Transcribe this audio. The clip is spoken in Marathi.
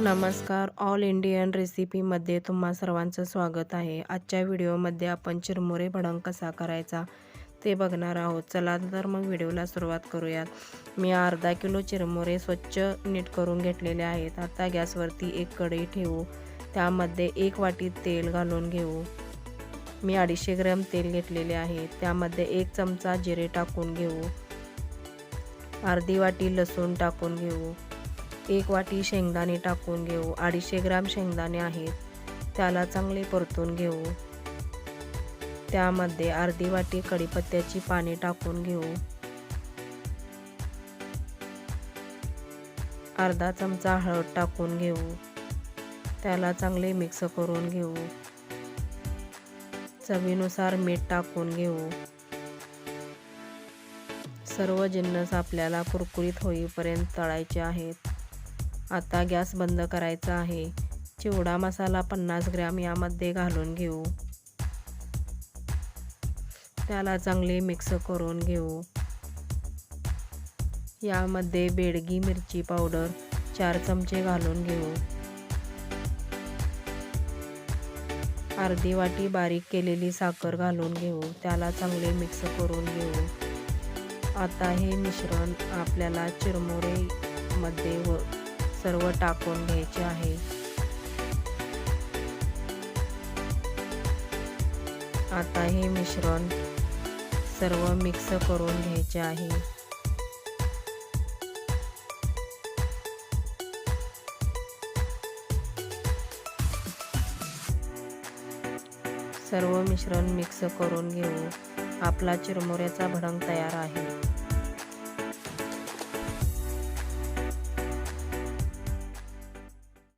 नमस्कार. ऑल इंडियन रेसिपीमध्ये तुम्हा सर्वांचं स्वागत आहे. आजच्या व्हिडिओमध्ये आपण चिरमुरे भडंग कसा करायचा ते बघणार आहोत. चला तर मग व्हिडिओला सुरुवात करूयात. मी अर्धा किलो चिरमुरे स्वच्छ नीट करून घेतलेले आहेत. आता गॅसवरती एक कढई ठेवू. त्यामध्ये एक वाटी तेल घालून घेऊ. मी अडीचशे ग्रॅम तेल घेतलेले आहे. त्यामध्ये एक चमचा जिरे टाकून घेऊ. अर्धी वाटी लसूण टाकून घेऊ. एक वाटी शेंगदाणे टाकून घेऊ. अडीचशे ग्राम शेंगदाणे आहेत. त्याला चांगले परतून घेऊ. त्यामध्ये अर्धी वाटी कढीपत्त्याची पाने टाकून घेऊ. अर्धा चमचा हळद टाकून घेऊ. त्याला चांगले मिक्स करून घेऊ. चवीनुसार मीठ टाकून घेऊ. सर्व जिन्नस आपल्याला कुरकुरीत होईपर्यंत तळायचे आहेत. आता गॅस बंद करायचा आहे. चिवडा मसाला पन्नास ग्रॅम यामध्ये घालून घेऊ. त्याला चांगले मिक्स करून घेऊ. यामध्ये बेडगी मिरची पावडर चार चमचे घालून घेऊ. अर्धी वाटी बारीक केलेली साखर घालून घेऊ. त्याला चांगले मिक्स करून घेऊ. आता हे मिश्रण आपल्याला चिरमुरेमध्ये व सर्व टाकून घ्यायचे आहे. आता हे मिश्रण सर्व मिक्स करून घ्यायचे आहे. सर्व मिश्रण मिक्स करून घेऊ आपला चिरमुऱ्याचा भडंग तयार आहे.